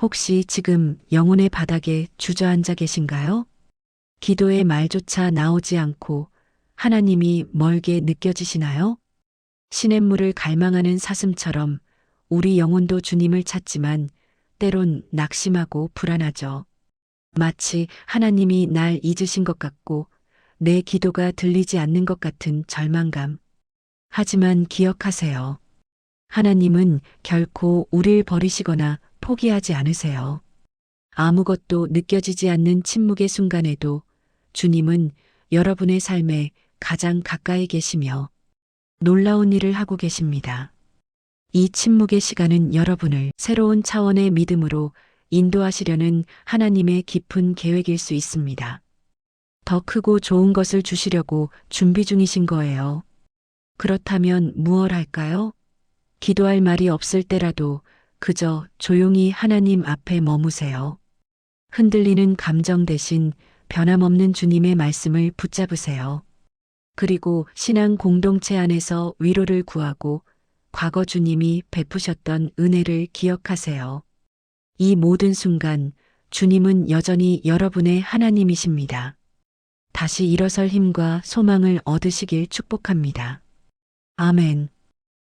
혹시 지금 영혼의 바닥에 주저앉아 계신가요? 기도의 말조차 나오지 않고 하나님이 멀게 느껴지시나요? 시냇물을 갈망하는 사슴처럼 우리 영혼도 주님을 찾지만 때론 낙심하고 불안하죠. 마치 하나님이 날 잊으신 것 같고 내 기도가 들리지 않는 것 같은 절망감. 하지만 기억하세요. 하나님은 결코 우릴 버리시거나 포기하지 않으세요. 아무것도 느껴지지 않는 침묵의 순간에도 주님은 여러분의 삶에 가장 가까이 계시며 놀라운 일을 하고 계십니다. 이 침묵의 시간은 여러분을 새로운 차원의 믿음으로 인도하시려는 하나님의 깊은 계획일 수 있습니다. 더 크고 좋은 것을 주시려고 준비 중이신 거예요. 그렇다면 무얼 할까요? 기도할 말이 없을 때라도 그저 조용히 하나님 앞에 머무세요. 흔들리는 감정 대신 변함없는 주님의 말씀을 붙잡으세요. 그리고 신앙 공동체 안에서 위로를 구하고 과거 주님이 베푸셨던 은혜를 기억하세요. 이 모든 순간 주님은 여전히 여러분의 하나님이십니다. 다시 일어설 힘과 소망을 얻으시길 축복합니다. 아멘.